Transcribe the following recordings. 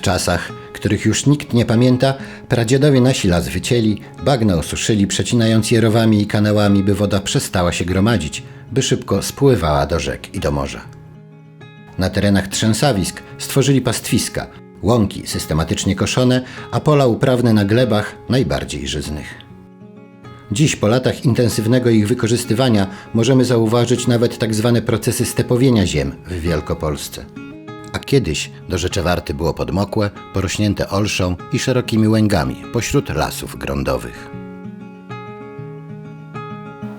W czasach, których już nikt nie pamięta, pradziadowie nasi las wycięli, bagna osuszyli, przecinając je rowami i kanałami, by woda przestała się gromadzić, by szybko spływała do rzek i do morza. Na terenach trzęsawisk stworzyli pastwiska, łąki systematycznie koszone, a pola uprawne na glebach najbardziej żyznych. Dziś, po latach intensywnego ich wykorzystywania, możemy zauważyć nawet tak zwane procesy stepowienia ziem w Wielkopolsce. A kiedyś do Rzeczewarty było podmokłe, porośnięte olszą i szerokimi łęgami pośród lasów grądowych.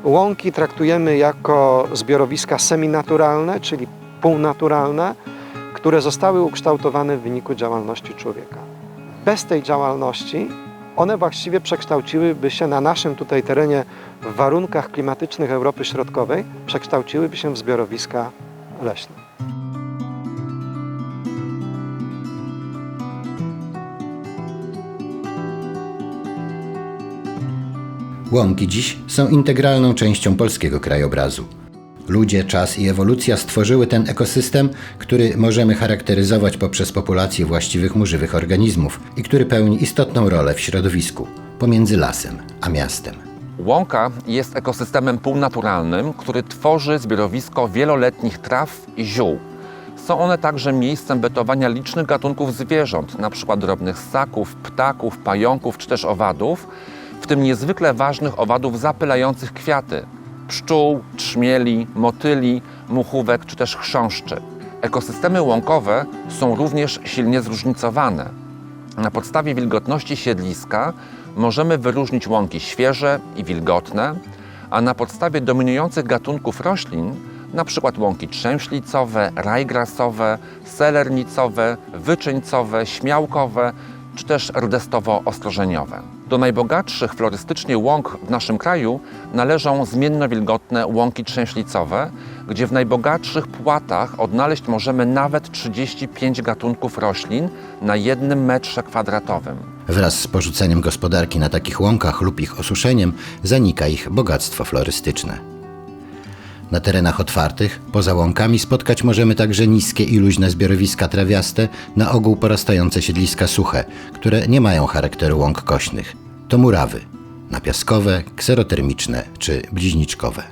Łąki traktujemy jako zbiorowiska seminaturalne, czyli półnaturalne, które zostały ukształtowane w wyniku działalności człowieka. Bez tej działalności one właściwie przekształciłyby się na naszym tutaj terenie w warunkach klimatycznych Europy Środkowej, przekształciłyby się w zbiorowiska leśne. Łąki dziś są integralną częścią polskiego krajobrazu. Ludzie, czas i ewolucja stworzyły ten ekosystem, który możemy charakteryzować poprzez populację właściwych mu żywych organizmów i który pełni istotną rolę w środowisku pomiędzy lasem a miastem. Łąka jest ekosystemem półnaturalnym, który tworzy zbiorowisko wieloletnich traw i ziół. Są one także miejscem bytowania licznych gatunków zwierząt, np. drobnych ssaków, ptaków, pająków czy też owadów, w tym niezwykle ważnych owadów zapylających kwiaty pszczół, trzmieli, motyli, muchówek czy też chrząszczy. Ekosystemy łąkowe są również silnie zróżnicowane. Na podstawie wilgotności siedliska możemy wyróżnić łąki świeże i wilgotne, a na podstawie dominujących gatunków roślin, np. łąki trzęślicowe, rajgrasowe, selernicowe, wyczyńcowe, śmiałkowe czy też rdestowo-ostrożeniowe. Do najbogatszych florystycznie łąk w naszym kraju należą zmiennowilgotne łąki trzęślicowe, gdzie w najbogatszych płatach odnaleźć możemy nawet 35 gatunków roślin na jednym metrze kwadratowym. Wraz z porzuceniem gospodarki na takich łąkach lub ich osuszeniem zanika ich bogactwo florystyczne. Na terenach otwartych, poza łąkami, spotkać możemy także niskie i luźne zbiorowiska trawiaste, na ogół porastające siedliska suche, które nie mają charakteru łąk kośnych. To murawy, napiaskowe, kserotermiczne czy bliźniczkowe.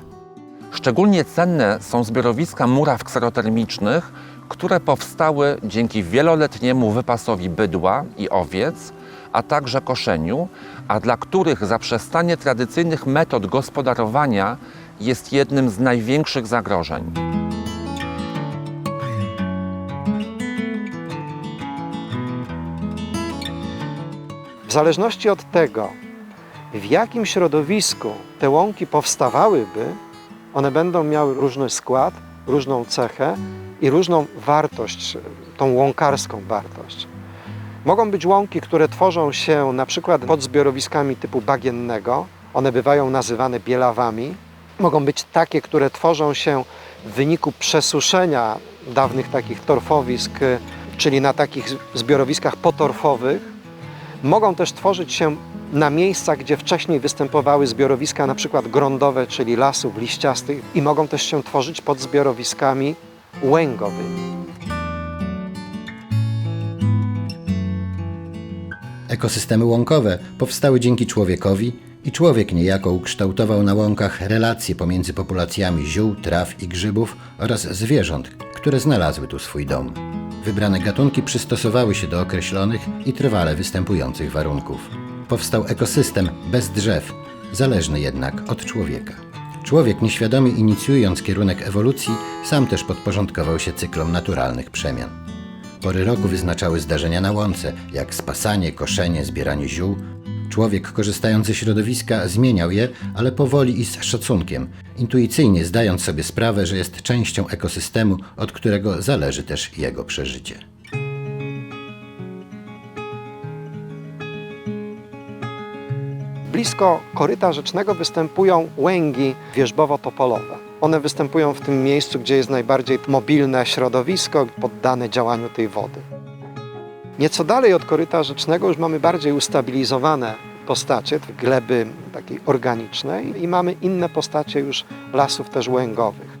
Szczególnie cenne są zbiorowiska muraw kserotermicznych, które powstały dzięki wieloletniemu wypasowi bydła i owiec, a także koszeniu, a dla których zaprzestanie tradycyjnych metod gospodarowania jest jednym z największych zagrożeń. W zależności od tego, w jakim środowisku te łąki powstawałyby, one będą miały różny skład, różną cechę i różną wartość, tą łąkarską wartość. Mogą być łąki, które tworzą się na przykład pod zbiorowiskami typu bagiennego. One bywają nazywane bielawami. Mogą być takie, które tworzą się w wyniku przesuszenia dawnych takich torfowisk, czyli na takich zbiorowiskach potorfowych. Mogą też tworzyć się na miejscach, gdzie wcześniej występowały zbiorowiska na przykład grądowe, czyli lasów liściastych i mogą też się tworzyć pod zbiorowiskami łęgowymi. Ekosystemy łąkowe powstały dzięki człowiekowi i człowiek niejako ukształtował na łąkach relacje pomiędzy populacjami ziół, traw i grzybów oraz zwierząt, które znalazły tu swój dom. Wybrane gatunki przystosowały się do określonych i trwale występujących warunków. Powstał ekosystem bez drzew, zależny jednak od człowieka. Człowiek nieświadomie inicjując kierunek ewolucji, sam też podporządkował się cyklom naturalnych przemian. Pory roku wyznaczały zdarzenia na łące, jak spasanie, koszenie, zbieranie ziół. Człowiek, korzystając ze środowiska, zmieniał je, ale powoli i z szacunkiem, intuicyjnie zdając sobie sprawę, że jest częścią ekosystemu, od którego zależy też jego przeżycie. Blisko koryta rzecznego występują łęgi wierzbowo-topolowe. One występują w tym miejscu, gdzie jest najbardziej mobilne środowisko poddane działaniu tej wody. Nieco dalej od koryta rzecznego już mamy bardziej ustabilizowane postacie, gleby takiej organicznej i mamy inne postacie już lasów też łęgowych.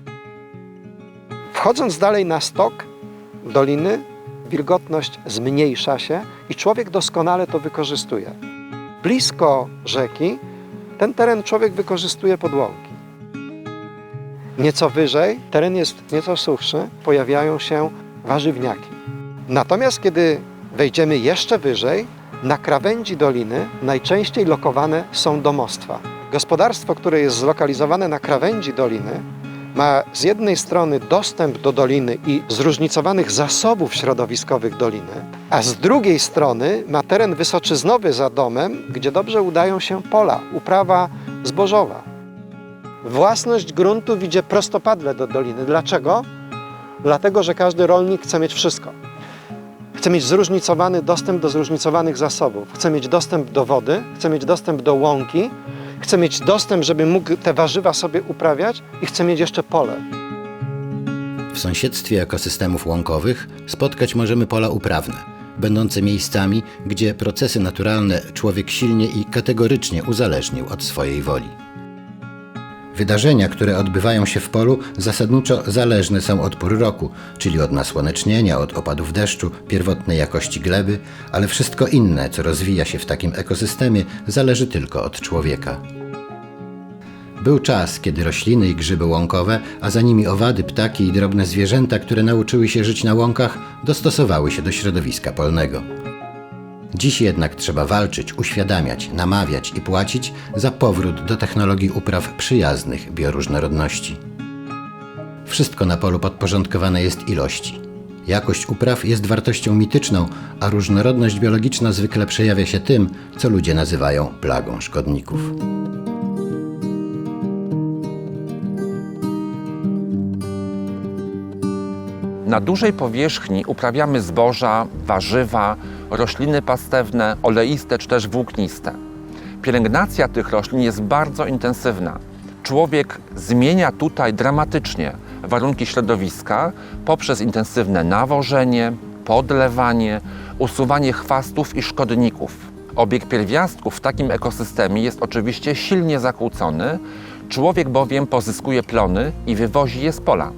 Wchodząc dalej na stok doliny, wilgotność zmniejsza się i człowiek doskonale to wykorzystuje. Blisko rzeki ten teren człowiek wykorzystuje pod łąki. Nieco wyżej teren jest nieco suchszy, pojawiają się warzywniaki. Natomiast kiedy wejdziemy jeszcze wyżej, na krawędzi doliny najczęściej lokowane są domostwa. Gospodarstwo, które jest zlokalizowane na krawędzi doliny, ma z jednej strony dostęp do doliny i zróżnicowanych zasobów środowiskowych doliny, a z drugiej strony ma teren wysoczyznowy za domem, gdzie dobrze udają się pola, uprawa zbożowa. Własność gruntu idzie prostopadle do doliny. Dlaczego? Dlatego, że każdy rolnik chce mieć wszystko. Chce mieć zróżnicowany dostęp do zróżnicowanych zasobów. Chce mieć dostęp do wody, chce mieć dostęp do łąki, chce mieć dostęp, żeby mógł te warzywa sobie uprawiać i chce mieć jeszcze pole. W sąsiedztwie ekosystemów łąkowych spotkać możemy pola uprawne, będące miejscami, gdzie procesy naturalne człowiek silnie i kategorycznie uzależnił od swojej woli. Wydarzenia, które odbywają się w polu, zasadniczo zależne są od pór roku, czyli od nasłonecznienia, od opadów deszczu, pierwotnej jakości gleby, ale wszystko inne, co rozwija się w takim ekosystemie, zależy tylko od człowieka. Był czas, kiedy rośliny i grzyby łąkowe, a za nimi owady, ptaki i drobne zwierzęta, które nauczyły się żyć na łąkach, dostosowały się do środowiska polnego. Dziś jednak trzeba walczyć, uświadamiać, namawiać i płacić za powrót do technologii upraw przyjaznych bioróżnorodności. Wszystko na polu podporządkowane jest ilości. Jakość upraw jest wartością mityczną, a różnorodność biologiczna zwykle przejawia się tym, co ludzie nazywają plagą szkodników. Na dużej powierzchni uprawiamy zboża, warzywa, rośliny pastewne, oleiste czy też włókniste. Pielęgnacja tych roślin jest bardzo intensywna. Człowiek zmienia tutaj dramatycznie warunki środowiska poprzez intensywne nawożenie, podlewanie, usuwanie chwastów i szkodników. Obieg pierwiastków w takim ekosystemie jest oczywiście silnie zakłócony, człowiek bowiem pozyskuje plony i wywozi je z pola.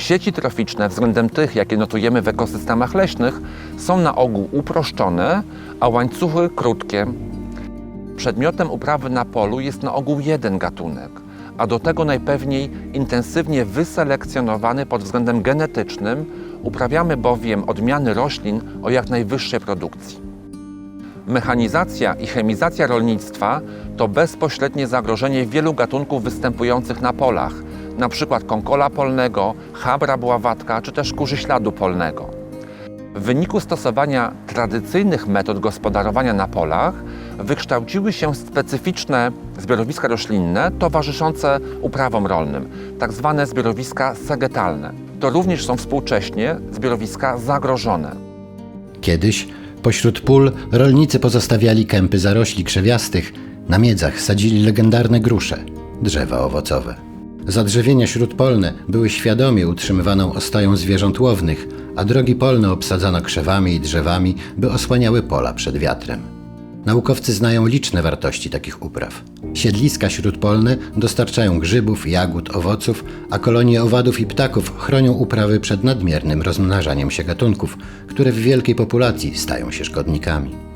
Sieci troficzne względem tych, jakie notujemy w ekosystemach leśnych, są na ogół uproszczone, a łańcuchy krótkie. Przedmiotem uprawy na polu jest na ogół jeden gatunek, a do tego najpewniej intensywnie wyselekcjonowany pod względem genetycznym, uprawiamy bowiem odmiany roślin o jak najwyższej produkcji. Mechanizacja i chemizacja rolnictwa to bezpośrednie zagrożenie wielu gatunków występujących na polach, na przykład konkola polnego, chabra bławatka czy też kurzy śladu polnego. W wyniku stosowania tradycyjnych metod gospodarowania na polach wykształciły się specyficzne zbiorowiska roślinne towarzyszące uprawom rolnym, tak zwane zbiorowiska sagetalne. To również są współcześnie zbiorowiska zagrożone. Kiedyś pośród pól rolnicy pozostawiali kępy zarośli krzewiastych, na miedzach sadzili legendarne grusze, drzewa owocowe. Zadrzewienia śródpolne były świadomie utrzymywaną ostoją zwierząt łownych, a drogi polne obsadzano krzewami i drzewami, by osłaniały pola przed wiatrem. Naukowcy znają liczne wartości takich upraw. Siedliska śródpolne dostarczają grzybów, jagód, owoców, a kolonie owadów i ptaków chronią uprawy przed nadmiernym rozmnażaniem się gatunków, które w wielkiej populacji stają się szkodnikami.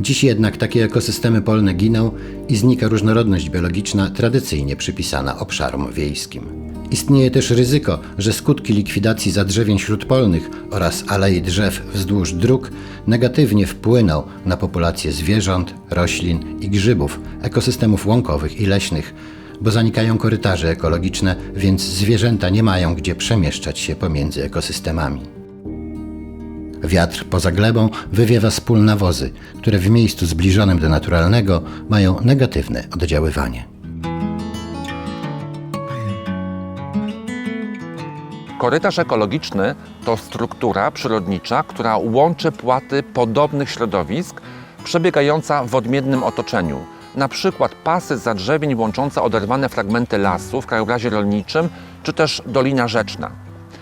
Dziś jednak takie ekosystemy polne giną i znika różnorodność biologiczna tradycyjnie przypisana obszarom wiejskim. Istnieje też ryzyko, że skutki likwidacji zadrzewień śródpolnych oraz alei drzew wzdłuż dróg negatywnie wpłyną na populację zwierząt, roślin i grzybów ekosystemów łąkowych i leśnych, bo zanikają korytarze ekologiczne, więc zwierzęta nie mają gdzie przemieszczać się pomiędzy ekosystemami. Wiatr poza glebą wywiewa z pól nawozy, które w miejscu zbliżonym do naturalnego mają negatywne oddziaływanie. Korytarz ekologiczny to struktura przyrodnicza, która łączy płaty podobnych środowisk, przebiegająca w odmiennym otoczeniu. Na przykład pasy zadrzewień łączące oderwane fragmenty lasu w krajobrazie rolniczym, czy też dolina rzeczna.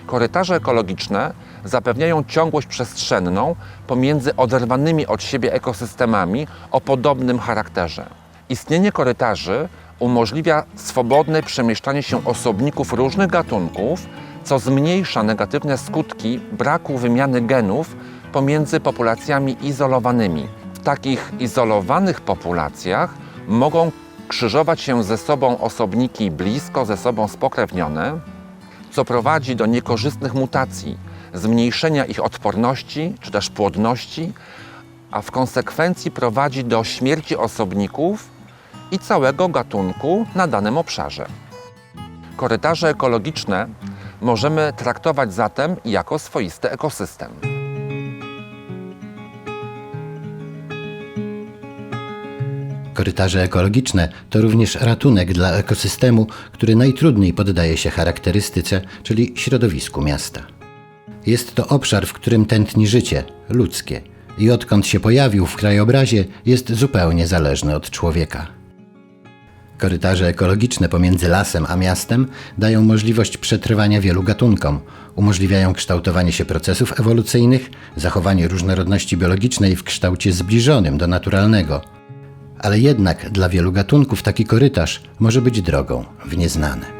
Korytarze ekologiczne zapewniają ciągłość przestrzenną pomiędzy oderwanymi od siebie ekosystemami o podobnym charakterze. Istnienie korytarzy umożliwia swobodne przemieszczanie się osobników różnych gatunków, co zmniejsza negatywne skutki braku wymiany genów pomiędzy populacjami izolowanymi. W takich izolowanych populacjach mogą krzyżować się ze sobą osobniki blisko ze sobą spokrewnione, co prowadzi do niekorzystnych mutacji, zmniejszenia ich odporności czy też płodności, a w konsekwencji prowadzi do śmierci osobników i całego gatunku na danym obszarze. Korytarze ekologiczne możemy traktować zatem jako swoisty ekosystem. Korytarze ekologiczne to również ratunek dla ekosystemu, który najtrudniej poddaje się charakterystyce, czyli środowisku miasta. Jest to obszar, w którym tętni życie ludzkie i odkąd się pojawił w krajobrazie, jest zupełnie zależny od człowieka. Korytarze ekologiczne pomiędzy lasem a miastem dają możliwość przetrwania wielu gatunkom, umożliwiają kształtowanie się procesów ewolucyjnych, zachowanie różnorodności biologicznej w kształcie zbliżonym do naturalnego. Ale jednak dla wielu gatunków taki korytarz może być drogą w nieznane.